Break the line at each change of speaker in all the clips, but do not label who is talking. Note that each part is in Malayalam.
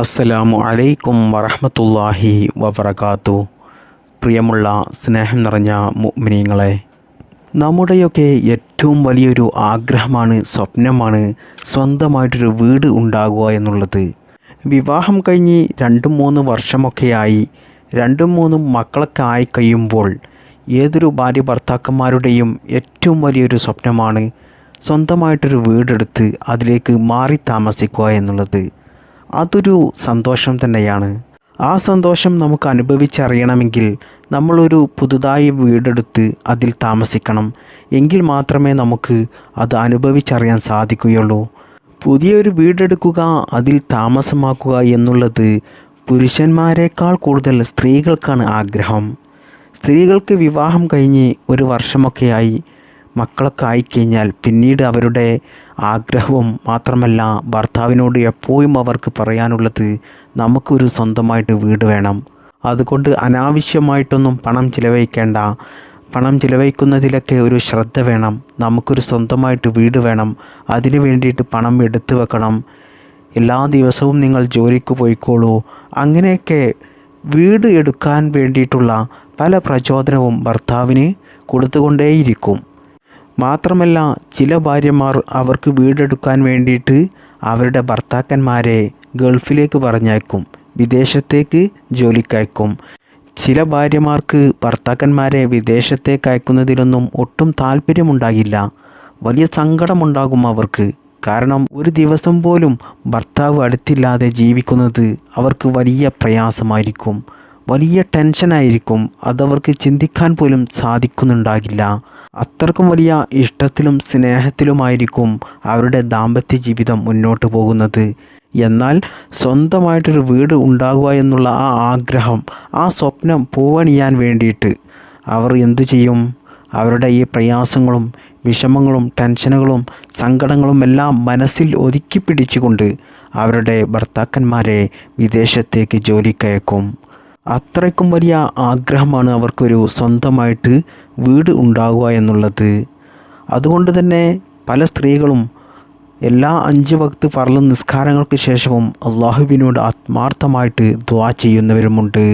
അസ്സലാമു അലൈക്കും വറഹമത്തല്ലാഹി വബർക്കാത്തു പ്രിയമുള്ള സ്നേഹം നിറഞ്ഞ മുഅ്മിനീങ്ങളെ നമ്മുടെയൊക്കെ ഏറ്റവും വലിയൊരു ആഗ്രഹമാണ് സ്വപ്നമാണ് സ്വന്തമായിട്ടൊരു വീട് ഉണ്ടാകുക എന്നുള്ളത്. വിവാഹം കഴിഞ്ഞ് രണ്ടും മൂന്ന് വർഷമൊക്കെയായി. രണ്ടും മൂന്നും മക്കളൊക്കെ ആയി കഴിയുമ്പോൾ ഏതൊരു ഭാര്യ ഭർത്താക്കന്മാരുടെയും ഏറ്റവും വലിയൊരു സ്വപ്നമാണ് സ്വന്തമായിട്ടൊരു വീടെടുത്ത് അതിലേക്ക് മാറി താമസിക്കുക എന്നുള്ളത്. അതൊരു സന്തോഷം തന്നെയാണ്. ആ സന്തോഷം നമുക്ക് അനുഭവിച്ചറിയണമെങ്കിൽ നമ്മളൊരു പുതുതായി വീടെടുത്ത് അതിൽ താമസിക്കണം. എങ്കിൽ മാത്രമേ നമുക്ക് അത് അനുഭവിച്ചറിയാൻ സാധിക്കുകയുള്ളൂ. പുതിയൊരു വീടെടുക്കുക അതിൽ താമസമാക്കുക എന്നുള്ളത് പുരുഷന്മാരെക്കാൾ കൂടുതൽ സ്ത്രീകൾക്കാണ് ആഗ്രഹം. സ്ത്രീകൾക്ക് വിവാഹം കഴിഞ്ഞ് ഒരു വർഷമൊക്കെയായി മക്കളൊക്കെ ആയിക്കഴിഞ്ഞാൽ പിന്നീട് അവരുടെ ആഗ്രഹവും മാത്രമല്ല ഭർത്താവിനോട് എപ്പോഴും അവർക്ക് പറയാനുള്ളത് നമുക്കൊരു സ്വന്തമായിട്ട് വീട് വേണം. അതുകൊണ്ട് അനാവശ്യമായിട്ടൊന്നും പണം ചിലവഴിക്കേണ്ട. പണം ചിലവഴിക്കുന്നതിലൊക്കെ ഒരു ശ്രദ്ധ വേണം. നമുക്കൊരു സ്വന്തമായിട്ട് വീട് വേണം. അതിനു വേണ്ടിയിട്ട് പണം എടുത്തു വെക്കണം. എല്ലാ ദിവസവും നിങ്ങൾ ജോലിക്ക് പോയിക്കോളൂ. അങ്ങനെയൊക്കെ വീട് എടുക്കാൻ വേണ്ടിയിട്ടുള്ള പല പ്രചോദനവും ഭർത്താവിന് കൊടുത്തുകൊണ്ടേയിരിക്കും. മാത്രമല്ല ചില ഭാര്യമാർ അവർക്ക് വീടെടുക്കാൻ വേണ്ടിയിട്ട് അവരുടെ ഭർത്താക്കന്മാരെ ഗൾഫിലേക്ക് പറഞ്ഞയക്കും വിദേശത്തേക്ക് ജോലിക്കയക്കും. ചില ഭാര്യമാർക്ക് ഭർത്താക്കന്മാരെ വിദേശത്തേക്ക് അയക്കുന്നതിലൊന്നും ഒട്ടും താല്പര്യമുണ്ടാകില്ല. വലിയ സങ്കടമുണ്ടാകും അവർക്ക്. കാരണം ഒരു ദിവസം പോലും ഭർത്താവ് അടുത്തില്ലാതെ ജീവിക്കുന്നത് അവർക്ക് വലിയ പ്രയാസമായിരിക്കും. വലിയ ടെൻഷനായിരിക്കും. അതവർക്ക് ചിന്തിക്കാൻ പോലും സാധിക്കുന്നുണ്ടാകില്ല. അത്രക്കും വലിയ ഇഷ്ടത്തിലും സ്നേഹത്തിലുമായിരിക്കും അവരുടെ ദാമ്പത്യ ജീവിതം മുന്നോട്ട് പോകുന്നത്. എന്നാൽ സ്വന്തമായിട്ടൊരു വീട് ഉണ്ടാകുക എന്നുള്ള ആ ആഗ്രഹം ആ സ്വപ്നം പൂവണിയാൻ വേണ്ടിയിട്ട് അവർ എന്തു ചെയ്യും? അവരുടെ ഈ പ്രയാസങ്ങളും വിഷമങ്ങളും ടെൻഷനുകളും സങ്കടങ്ങളും എല്ലാം മനസ്സിൽ ഒതുക്കി പിടിച്ചുകൊണ്ട് അവരുടെ ഭർത്താക്കന്മാരെ വിദേശത്തേക്ക് ജോലിക്കയക്കും. അത്രയ്ക്കും വലിയ ആഗ്രഹമാണ് അവർക്കൊരു സ്വന്തമായിട്ട് വീട് ഉണ്ടാകുക എന്നുള്ളത്. അതുകൊണ്ട് തന്നെ പല സ്ത്രീകളും എല്ലാ അഞ്ച് വക്ത് പറലും നിസ്കാരങ്ങൾക്ക് ശേഷവും അള്ളാഹുവിനോട് ആത്മാർത്ഥമായിട്ട് ദ്വാ ചെയ്യുന്നവരുമുണ്ട്.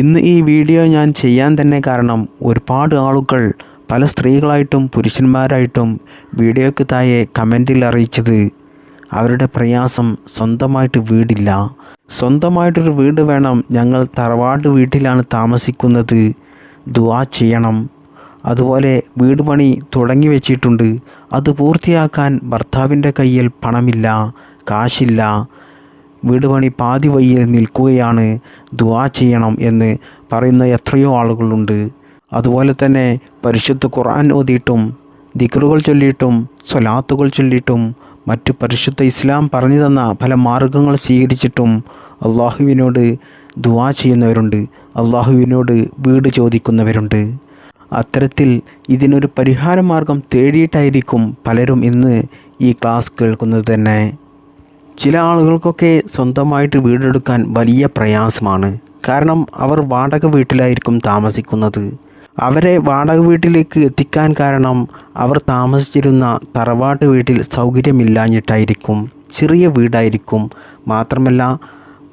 ഇന്ന് ഈ വീഡിയോ ഞാൻ ചെയ്യാൻ തന്നെ കാരണം ഒരുപാട് ആളുകൾ പല സ്ത്രീകളായിട്ടും പുരുഷന്മാരായിട്ടും വീഡിയോയ്ക്ക് താഴെ കമന്റിൽ അറിയിച്ചത് അവരുടെ പ്രയാസം സ്വന്തമായിട്ട് വീടില്ല. സ്വന്തമായിട്ടൊരു വീട് വേണം. ഞങ്ങൾ തറവാട് വീട്ടിലാണ് താമസിക്കുന്നത്. ദുവാ ചെയ്യണം. അതുപോലെ വീട് പണി തുടങ്ങി വെച്ചിട്ടുണ്ട്. അത് പൂർത്തിയാക്കാൻ ഭർത്താവിന്റെ കയ്യിൽ പണമില്ല കാശില്ല. വീട് പണി പാതി വയ്യിൽ നിൽക്കുകയാണ്. ദുവാ ചെയ്യണം എന്ന് പറയുന്ന എത്രയോ ആളുകളുണ്ട്. അതുപോലെ തന്നെ പരിശുദ്ധ ഖുർആൻ ഓതിയിട്ടും ദിക്റുകൾ ചൊല്ലിയിട്ടും സ്വലാത്തുകൾ ചൊല്ലിയിട്ടും മറ്റു പരിശുദ്ധ ഇസ്ലാം പറഞ്ഞു തന്ന പല മാർഗങ്ങൾ സ്വീകരിച്ചിട്ടും അള്ളാഹുവിനോട് ദുവാ ചെയ്യുന്നവരുണ്ട് അള്ളാഹുവിനോട് വീട് ചോദിക്കുന്നവരുണ്ട്. അത്തരത്തിൽ ഇതിനൊരു പരിഹാരമാർഗം തേടിയിട്ടായിരിക്കും പലരും ഇന്ന് ഈ ക്ലാസ് കേൾക്കുന്നത് തന്നെ. ചില ആളുകൾക്കൊക്കെ സ്വന്തമായിട്ട് വീടെടുക്കാൻ വലിയ പ്രയാസമാണ്. കാരണം അവർ വാടക വീട്ടിലായിരിക്കും താമസിക്കുന്നത്. അവരെ വാടക വീട്ടിലേക്ക് എത്തിക്കാൻ കാരണം അവർ താമസിച്ചിരുന്ന തറവാട്ട് വീട്ടിൽ സൗകര്യമില്ലാഞ്ഞിട്ടായിരിക്കും ചെറിയ വീടായിരിക്കും. മാത്രമല്ല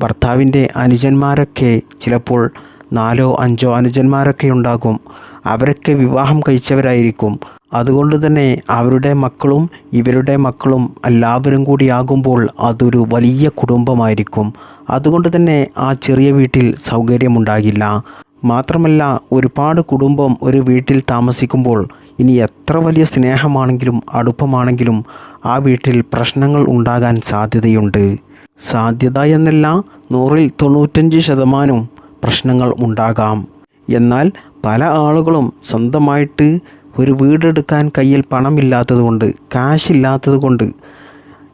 ഭർത്താവിന്റെ അനുജന്മാരൊക്കെ ചിലപ്പോൾ നാലോ അഞ്ചോ അനുജന്മാരൊക്കെ ഉണ്ടാകും. അവരൊക്കെ വിവാഹം കഴിച്ചവരായിരിക്കും. അതുകൊണ്ട് തന്നെ അവരുടെ മക്കളും ഇവരുടെ മക്കളും എല്ലാവരും കൂടി ആകുമ്പോൾ അതൊരു വലിയ കുടുംബമായിരിക്കും. അതുകൊണ്ട് തന്നെ ആ ചെറിയ വീട്ടിൽ സൗകര്യമുണ്ടാകില്ല. മാത്രമല്ല ഒരുപാട് കുടുംബം ഒരു വീട്ടിൽ താമസിക്കുമ്പോൾ ഇനി എത്ര വലിയ സ്നേഹമാണെങ്കിലും അടുപ്പമാണെങ്കിലും ആ വീട്ടിൽ പ്രശ്നങ്ങൾ ഉണ്ടാകാൻ സാധ്യതയുണ്ട്. സാധ്യത എന്നല്ല നൂറിൽ തൊണ്ണൂറ്റഞ്ച് ശതമാനവും പ്രശ്നങ്ങൾ ഉണ്ടാകാം. എന്നാൽ പല ആളുകളും സ്വന്തമായിട്ട് ഒരു വീടെടുക്കാൻ കയ്യിൽ പണമില്ലാത്തതുകൊണ്ട് കാശില്ലാത്തത് കൊണ്ട്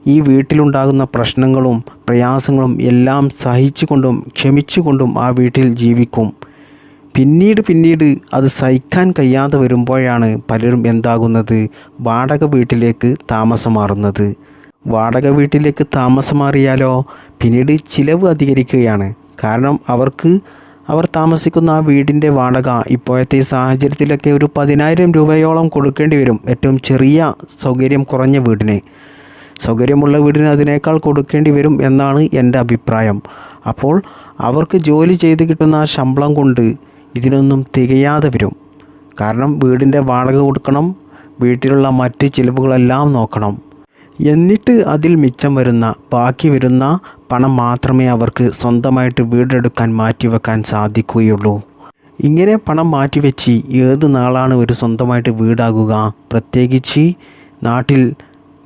ഈ വീട്ടിലുണ്ടാകുന്ന പ്രശ്നങ്ങളും പ്രയാസങ്ങളും എല്ലാം സഹിച്ചുകൊണ്ടും ക്ഷമിച്ചുകൊണ്ടും ആ വീട്ടിൽ ജീവിക്കും. പിന്നീട് പിന്നീട് അത് സഹിക്കാൻ കഴിയാതെ വരുമ്പോഴാണ് പലരും എന്താകുന്നത്? വാടക വീട്ടിലേക്ക് താമസം മാറുന്നത് വാടക വീട്ടിലേക്ക് താമസം മാറിയാലോ? പിന്നീട് ചിലവ് അധികരിക്കുകയാണ്. കാരണം അവർക്ക് അവർ താമസിക്കുന്ന ആ വീടിന്റെ വാടക ഇപ്പോഴത്തെ സാഹചര്യത്തിലൊക്കെ ഒരു പതിനായിരം രൂപയോളം കൊടുക്കേണ്ടി വരും. ഏറ്റവും ചെറിയ സൗകര്യം കുറഞ്ഞ വീടിന്. സൗകര്യമുള്ള വീടിന് അതിനേക്കാൾ കൊടുക്കേണ്ടി വരും എന്നാണ് എന്റെ അഭിപ്രായം. അപ്പോൾ അവർക്ക് ജോലി ചെയ്ത് കിട്ടുന്ന ആ ശമ്പളം കൊണ്ട് ഇതിനൊന്നും തികയാതെ വരും. കാരണം വീടിന്റെ വാടക കൊടുക്കണം വീട്ടിലുള്ള മറ്റ് ചിലവുകളെല്ലാം നോക്കണം. എന്നിട്ട് അതിൽ മിച്ചം വരുന്ന ബാക്കി വരുന്ന പണം മാത്രമേ അവർക്ക് സ്വന്തമായിട്ട് വീടെടുക്കാൻ മാറ്റിവെക്കാൻ സാധിക്കുകയുള്ളൂ. ഇങ്ങനെ പണം മാറ്റിവെച്ച് ഏത് നാളാണ് ഒരു സ്വന്തമായിട്ട് വീടാകുക? പ്രത്യേകിച്ച് നാട്ടിൽ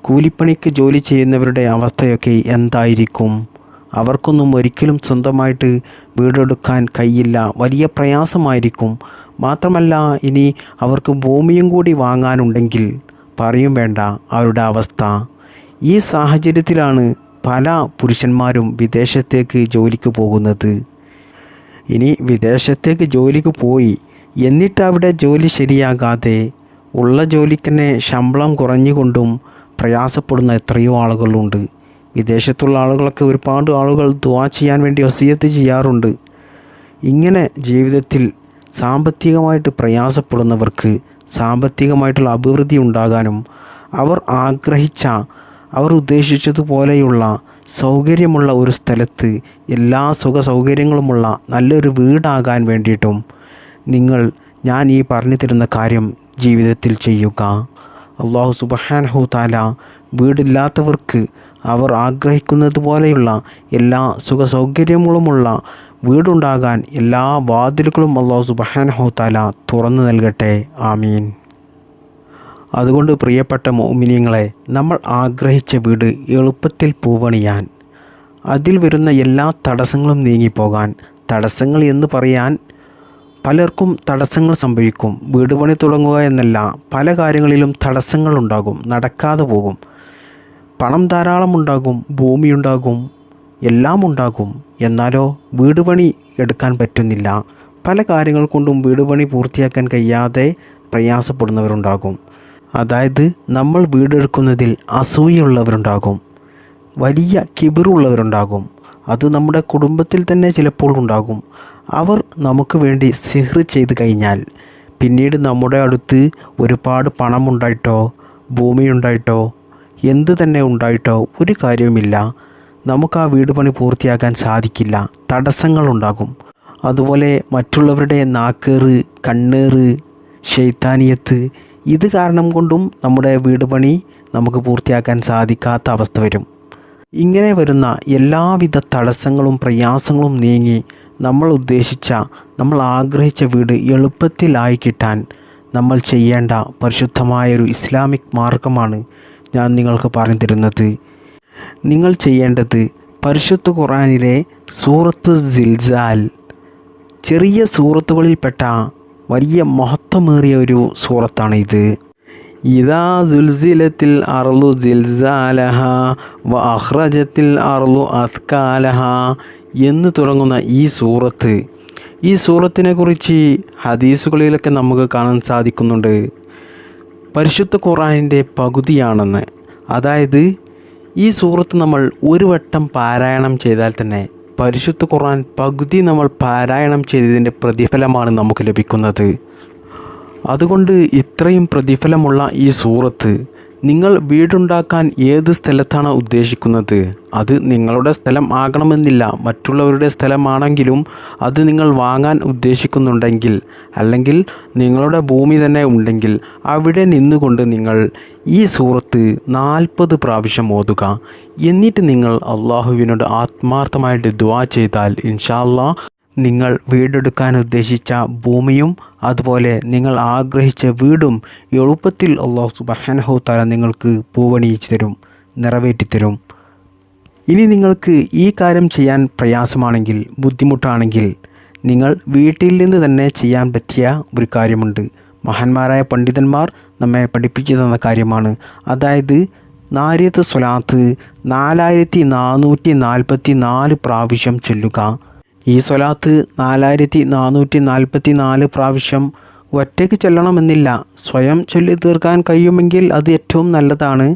കൂലിപ്പണിക്ക് ജോലി ചെയ്യുന്നവരുടെ അവസ്ഥയൊക്കെ എന്തായിരിക്കും? അവർക്കൊന്നും ഒരിക്കലും സ്വന്തമായിട്ട് വീടെടുക്കാൻ കഴിയില്ല വലിയ പ്രയാസമായിരിക്കും. മാത്രമല്ല ഇനി അവർക്ക് ഭൂമിയും കൂടി വാങ്ങാനുണ്ടെങ്കിൽ പറയും വേണ്ട അവരുടെ അവസ്ഥ. ഈ സാഹചര്യത്തിലാണ് പല പുരുഷന്മാരും വിദേശത്തേക്ക് ജോലിക്ക് പോകുന്നത്. ഇനി വിദേശത്തേക്ക് ജോലിക്ക് പോയി എന്നിട്ട് അവിടെ ജോലി ശരിയാകാതെ ഉള്ള ജോലിക്ക് തന്നെ ശമ്പളം കുറഞ്ഞുകൊണ്ടും പ്രയാസപ്പെടുന്ന എത്രയോ ആളുകളുണ്ട്. വിദേശത്തുള്ള ആളുകളൊക്കെ ഒരുപാട് ആളുകൾ ദുവാ ചെയ്യാൻ വേണ്ടി വസീയത്ത് ചെയ്യാറുണ്ട്. ഇങ്ങനെ ജീവിതത്തിൽ സാമ്പത്തികമായിട്ട് പ്രയാസപ്പെടുന്നവർക്ക് സാമ്പത്തികമായിട്ടുള്ള അഭിവൃദ്ധി ഉണ്ടാകാനും അവർ ആഗ്രഹിച്ച അവർ ഉദ്ദേശിച്ചതുപോലെയുള്ള സൗകര്യമുള്ള ഒരു സ്ഥലത്ത് എല്ലാ സുഖ സൗകര്യങ്ങളുമുള്ള നല്ലൊരു വീടാകാൻ വേണ്ടിയിട്ടും നിങ്ങൾ ഞാൻ ഈ പറഞ്ഞു തരുന്ന കാര്യം ജീവിതത്തിൽ ചെയ്യുക. അള്ളാഹു സുബഹാൻഹു താല വീടില്ലാത്തവർക്ക് അവർ ആഗ്രഹിക്കുന്നത് പോലെയുള്ള എല്ലാ സുഖ സൗകര്യങ്ങളുമുള്ള വീടുണ്ടാകാൻ എല്ലാ വാതിലുകളും അള്ളാഹു സുബഹാൻഹു താല തുറന്നു നൽകട്ടെ. ആമീൻ. അതുകൊണ്ട് പ്രിയപ്പെട്ട മോമിനിയങ്ങളെ നമ്മൾ ആഗ്രഹിച്ച വീട് എളുപ്പത്തിൽ പൂവണിയാൻ അതിൽ വരുന്ന എല്ലാ തടസ്സങ്ങളും നീങ്ങിപ്പോകാൻ തടസ്സങ്ങൾ എന്ന് പറയാൻ പലർക്കും തടസ്സങ്ങൾ സംഭവിക്കും. വീട് പണി തുടങ്ങുക എന്നല്ല പല കാര്യങ്ങളിലും തടസ്സങ്ങൾ ഉണ്ടാകും നടക്കാതെ പോകും. പണം ധാരാളം ഉണ്ടാകും ഭൂമിയുണ്ടാകും എല്ലാം ഉണ്ടാകും. എന്നാലോ വീട് പണി എടുക്കാൻ പറ്റുന്നില്ല. പല കാര്യങ്ങൾ കൊണ്ടും വീട് പണി പൂർത്തിയാക്കാൻ കഴിയാതെ പ്രയാസപ്പെടുന്നവരുണ്ടാകും. അതായത് നമ്മൾ വീടെടുക്കുന്നതിൽ അസൂയുള്ളവരുണ്ടാകും. വലിയ കിബിറുള്ളവരുണ്ടാകും. അത് നമ്മുടെ കുടുംബത്തിൽ തന്നെ ചിലപ്പോൾ ഉണ്ടാകും. അവർ നമുക്ക് വേണ്ടി സിഹർ ചെയ്ത് കഴിഞ്ഞാൽ പിന്നീട് നമ്മുടെ അടുത്ത് ഒരുപാട് പണമുണ്ടായിട്ടോ ഭൂമിയുണ്ടായിട്ടോ എന്ത് തന്നെ ഉണ്ടായിട്ടോ ഒരു കാര്യവുമില്ല. നമുക്ക് ആ വീട് പണി പൂർത്തിയാക്കാൻ സാധിക്കില്ല. തടസ്സങ്ങളുണ്ടാകും അതുപോലെ മറ്റുള്ളവരുടെ നാക്കേറ് കണ്ണേറ് ഷെയ്ത്താനിയത്ത് ഇത് കാരണം കൊണ്ടും നമ്മുടെ വീട് പണി നമുക്ക് പൂർത്തിയാക്കാൻ സാധിക്കാത്ത അവസ്ഥ വരും. ഇങ്ങനെ വരുന്ന എല്ലാവിധ തടസ്സങ്ങളും പ്രയാസങ്ങളും നീങ്ങി നമ്മൾ ഉദ്ദേശിച്ച നമ്മൾ ആഗ്രഹിച്ച വീട് എളുപ്പത്തിലായി കിട്ടാൻ നമ്മൾ ചെയ്യേണ്ട പരിശുദ്ധമായൊരു ഇസ്ലാമിക് മാർഗമാണ് ഞാൻ നിങ്ങൾക്ക് പറഞ്ഞു തരുന്നത്. നിങ്ങൾ ചെയ്യേണ്ടത് പരിശുദ്ധ ഖുറാനിലെ സൂറത്ത് സിൽസാൽ ചെറിയ സൂറത്തുകളിൽപ്പെട്ട വലിയ മഹത്വമേറിയ ഒരു സൂറത്താണ് ഇത് ഇതാ സുൽസിലത്തിൽ അർലു സിൽസാലഹ വ അഹ്റജത്തിൽ അർലു അസ്കാലഹ എന്ന് തുടങ്ങുന്ന ഈ സൂറത്ത്. ഈ സൂറത്തിനെ കുറിച്ച് ഹദീസുകളിലൊക്കെ നമുക്ക് കാണാൻ സാധിക്കുന്നുണ്ട്. പരിശുദ്ധ ഖുറാനിന്റെ പകുതിയാണെന്ന്. അതായത് ഈ സൂറത്ത് നമ്മൾ ഒരു വട്ടം പാരായണം ചെയ്താൽ തന്നെ പരിശുദ്ധ ഖുർആൻ പകുതി നമ്മൾ പാരായണം ചെയ്തതിന്റെ പ്രതിഫലമാണ് നമുക്ക് ലഭിക്കുന്നത്. അതുകൊണ്ട് ഇത്രയും പ്രതിഫലമുള്ള ഈ സൂറത്ത് നിങ്ങൾ വീടുണ്ടാക്കാൻ ഏത് സ്ഥലത്താണ് ഉദ്ദേശിക്കുന്നത്? അത് നിങ്ങളുടെ സ്ഥലം ആകണമെന്നില്ല. മറ്റുള്ളവരുടെ സ്ഥലമാണെങ്കിലും അത് നിങ്ങൾ വാങ്ങാൻ ഉദ്ദേശിക്കുന്നുണ്ടെങ്കിൽ അല്ലെങ്കിൽ നിങ്ങളുടെ ഭൂമി തന്നെ ഉണ്ടെങ്കിൽ അവിടെ നിന്നുകൊണ്ട് നിങ്ങൾ ഈ സൂറത്ത് നാൽപ്പത് പ്രാവശ്യം ഓതുക. എന്നിട്ട് നിങ്ങൾ അള്ളാഹുവിനോട് ആത്മാർത്ഥമായിട്ട് ദുവാ ചെയ്താൽ ഇൻഷാല്ലാ നിങ്ങൾ വീടെടുക്കാൻ ഉദ്ദേശിച്ച ഭൂമിയും അതുപോലെ നിങ്ങൾ ആഗ്രഹിച്ച വീടും എളുപ്പത്തിൽ അള്ളാഹു സുബഹാനഹു താല നിങ്ങൾക്ക് പൂവണിയിച്ചു തരും നിറവേറ്റിത്തരും ഇനി നിങ്ങൾക്ക് ഈ കാര്യം ചെയ്യാൻ പ്രയാസമാണെങ്കിൽ ബുദ്ധിമുട്ടാണെങ്കിൽ നിങ്ങൾ വീട്ടിൽ നിന്ന് തന്നെ ചെയ്യാൻ പറ്റിയ ഒരു കാര്യമുണ്ട്. മഹാന്മാരായ പണ്ഡിതന്മാർ നമ്മെ പഠിപ്പിച്ചു തന്ന കാര്യമാണ്. അതായത് നാരിയത്ത് സ്വലാത്ത് നാലായിരത്തി നാനൂറ്റി നാൽപ്പത്തി നാല് പ്രാവശ്യം ചൊല്ലുക. ഈ സ്വലാത്ത് നാലായിരത്തി നാനൂറ്റി നാൽപ്പത്തി നാല് പ്രാവശ്യം ഒറ്റയ്ക്ക് ചൊല്ലണമെന്നില്ല. സ്വയം ചൊല്ലി തീർക്കാൻ കഴിയുമെങ്കിൽ അത് ഏറ്റവും നല്ലതാണ്.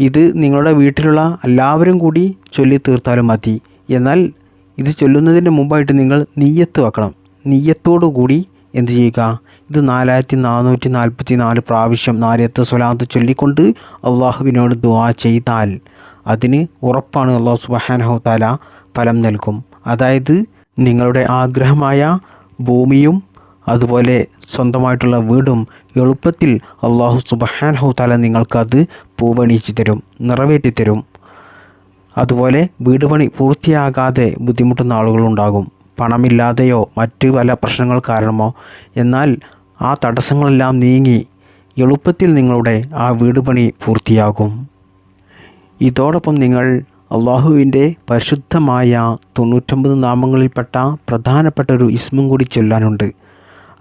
ഇത് നിങ്ങളുടെ വീട്ടിലുള്ള എല്ലാവരും കൂടി ചൊല്ലി തീർത്താലും മതി. എന്നാൽ ഇത് ചൊല്ലുന്നതിന് മുമ്പായിട്ട് നിങ്ങൾ നീയത്ത് വെക്കണം. നീയത്തോടു കൂടി എന്ത് ചെയ്യുക? ഇത് നാലായിരത്തി നാനൂറ്റി നാൽപ്പത്തി നാല് പ്രാവശ്യം നാലത്ത് സ്വലാത്ത് ചൊല്ലിക്കൊണ്ട് അള്ളാഹുവിനോട് ദുവാ ചെയ്താൽ അതിന് ഉറപ്പാണ് അള്ളാഹു സുബഹാനഹു താല ഫലം നൽകും. അതായത് നിങ്ങളുടെ ആഗ്രഹമായ ഭൂമിയും അതുപോലെ സ്വന്തമായിട്ടുള്ള വീടും എളുപ്പത്തിൽ അള്ളാഹു സുബഹാനഹു താല നിങ്ങൾക്കത് പൂവണിച്ച് തരും നിറവേറ്റി തരും. അതുപോലെ വീട് പണി പൂർത്തിയാകാതെ ബുദ്ധിമുട്ടുന്ന ആളുകളുണ്ടാകും. പണമില്ലാതെയോ മറ്റ് പല പ്രശ്നങ്ങൾ കാരണമോ എന്നാൽ ആ തടസ്സങ്ങളെല്ലാം നീങ്ങി എളുപ്പത്തിൽ നിങ്ങളുടെ ആ വീട് പണി പൂർത്തിയാകും. ഇതോടൊപ്പം നിങ്ങൾ അള്ളാഹുവിന്റെ പരിശുദ്ധമായ തൊണ്ണൂറ്റൊമ്പത് നാമങ്ങളിൽപ്പെട്ട പ്രധാനപ്പെട്ട ഒരു ഇസ്മും കൂടി ചൊല്ലാനുണ്ട്.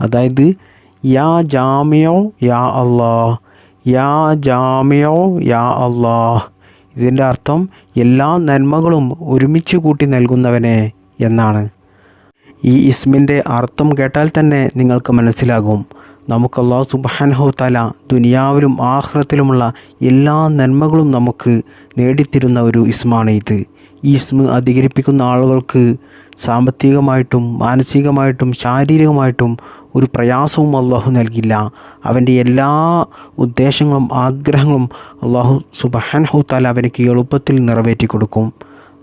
അതായത് യാ ജാമിയോ യാ അള്ളാ യാ ജാമിയോ യാ അള്ളാ ഇതിന്റെ അർത്ഥം എല്ലാ നന്മകളും ഒരുമിച്ച് കൂട്ടി നൽകുന്നവനെ എന്നാണ്. ഈ ഇസ്മിന്റെ അർത്ഥം കേട്ടാൽ തന്നെ നിങ്ങൾക്ക് മനസ്സിലാകും. നമുക്ക് അള്ളാഹു സുബാനഹു തല ദുനിയാവിലും ആഹ്റത്തിലുമുള്ള എല്ലാ നന്മകളും നമുക്ക് നേടിത്തരുന്ന ഒരു ഇസ്മാണ് ഇത്. ഈ ഇസ്മ് അധികരിപ്പിക്കുന്ന ആളുകൾക്ക് സാമ്പത്തികമായിട്ടും മാനസികമായിട്ടും ശാരീരികമായിട്ടും ഒരു പ്രയാസവും അള്ളാഹു നൽകില്ല. അവന്റെ എല്ലാ ഉദ്ദേശങ്ങളും ആഗ്രഹങ്ങളും അള്ളാഹു സുബഹാൻഹു താല അവനക്ക് എളുപ്പത്തിൽ നിറവേറ്റി കൊടുക്കും.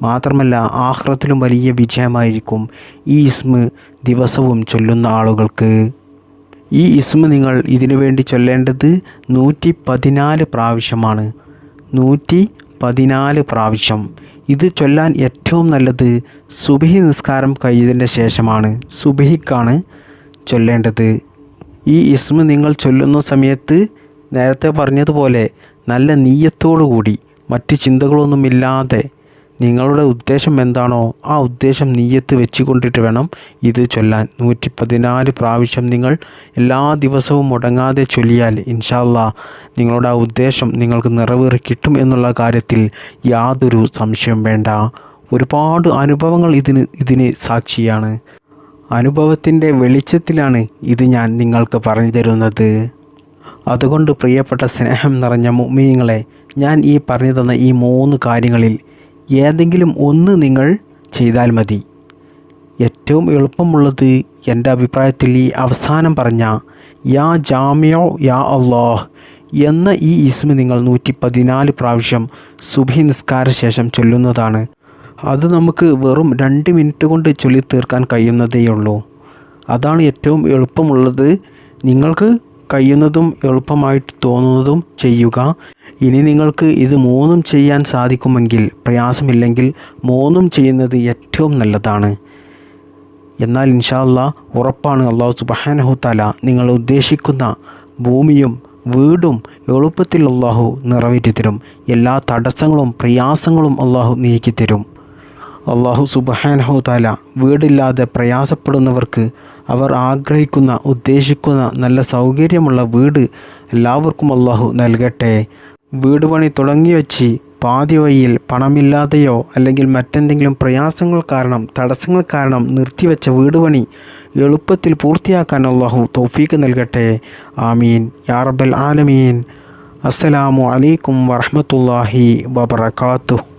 മാത്രമല്ല ആഹ്റത്തിലും വലിയ വിജയമായിരിക്കും ഈ ഇസ്മ് ദിവസവും ചൊല്ലുന്ന ആളുകൾക്ക്. ഈ ഇസ്മ നിങ്ങൾ ഇതിനു വേണ്ടി ചൊല്ലേണ്ടത് നൂറ്റി പതിനാല് പ്രാവശ്യമാണ്. നൂറ്റി പതിനാല് പ്രാവശ്യം. ഇത് ചൊല്ലാൻ ഏറ്റവും നല്ലത് സുബഹി നിസ്കാരം കഴിഞ്ഞതിന്റെ ശേഷമാണ്. സുബഹിക്കാണ് ചൊല്ലേണ്ടത്. ഈ ഇസ്മ നിങ്ങൾ ചൊല്ലുന്ന സമയത്ത് നേരത്തെ പറഞ്ഞതുപോലെ നല്ല നീയത്തോടു കൂടി മറ്റ് ചിന്തകളൊന്നുമില്ലാതെ നിങ്ങളുടെ ഉദ്ദേശം എന്താണോ ആ ഉദ്ദേശം നീയത്ത് വെച്ചുകൊണ്ടിട്ട് വേണം ഇത് ചൊല്ലാൻ. നൂറ്റി പതിനാല് പ്രാവശ്യം നിങ്ങൾ എല്ലാ ദിവസവും മുടങ്ങാതെ ചൊല്ലിയാൽ ഇൻഷാല്ല നിങ്ങളുടെ ആ ഉദ്ദേശം നിങ്ങൾക്ക് നിറവേറി കിട്ടും എന്നുള്ള കാര്യത്തിൽ യാതൊരു സംശയം വേണ്ട. ഒരുപാട് അനുഭവങ്ങൾ ഇതിന് ഇതിന് സാക്ഷിയാണ്. അനുഭവത്തിന്റെ വെളിച്ചത്തിലാണ് ഇത് ഞാൻ നിങ്ങൾക്ക് പറഞ്ഞു തരുന്നത്. അതുകൊണ്ട് പ്രിയപ്പെട്ട സ്നേഹം നിറഞ്ഞ മുമ്മീങ്ങളെ ഞാൻ ഈ പറഞ്ഞു തന്ന ഈ മൂന്ന് കാര്യങ്ങളിൽ ഏതെങ്കിലും ഒന്ന് നിങ്ങൾ ചെയ്താൽ മതി. ഏറ്റവും എളുപ്പമുള്ളത് എന്റെ അഭിപ്രായത്തിൽ ഈ അവസാനം പറഞ്ഞ യാ ജാമ്യോ യാ അള്ളാഹ് എന്ന ഈ ഇസ്മ നിങ്ങൾ നൂറ്റി പതിനാല് പ്രാവശ്യം സുഭി നിസ്കാര ശേഷം ചൊല്ലുന്നതാണ്. അത് നമുക്ക് വെറും രണ്ട് മിനിറ്റ് കൊണ്ട് ചൊല്ലി തീർക്കാൻ കഴിയുന്നതേയുള്ളൂ അതാണ് ഏറ്റവും എളുപ്പമുള്ളത്. നിങ്ങൾക്ക് കഴിയുന്നതും എളുപ്പമായിട്ട് തോന്നുന്നതും ചെയ്യുക. ഇനി നിങ്ങൾക്ക് ഇത് മൂന്നും ചെയ്യാൻ സാധിക്കുമെങ്കിൽ പ്രയാസമില്ലെങ്കിൽ മൂന്നും ചെയ്യുന്നത് ഏറ്റവും നല്ലതാണ്. എന്നാൽ ഇൻഷാല്ല ഉറപ്പാണ് അള്ളാഹു സുബഹാനഹുത്താല നിങ്ങൾ ഉദ്ദേശിക്കുന്ന ഭൂമിയും വീടും എളുപ്പത്തിൽ അള്ളാഹു നിറവേറ്റിത്തരും. എല്ലാ തടസ്സങ്ങളും പ്രയാസങ്ങളും അള്ളാഹു നീക്കിത്തരും. അള്ളാഹു സുബഹാനഹു താല വീടില്ലാതെ പ്രയാസപ്പെടുന്നവർക്ക് അവർ ആഗ്രഹിക്കുന്ന ഉദ്ദേശിക്കുന്ന നല്ല സൗകര്യമുള്ള വീട് എല്ലാവർക്കും അള്ളാഹു നൽകട്ടെ. വീട് പണി തുടങ്ങി വെച്ച് പാതി വഴിയിൽ പണമില്ലാതെയോ അല്ലെങ്കിൽ മറ്റെന്തെങ്കിലും പ്രയാസങ്ങൾ കാരണം തടസ്സങ്ങൾ കാരണം നിർത്തിവെച്ച വീട് പണി എളുപ്പത്തിൽ പൂർത്തിയാക്കാൻ അള്ളാഹു തൗഫീക്ക് നൽകട്ടെ. ആമീൻ. യാ റബ്ബൽ ആലമീൻ. അസ്സലാമു അലൈക്കും വറഹമത്തല്ലാഹി വബർക്കാത്തു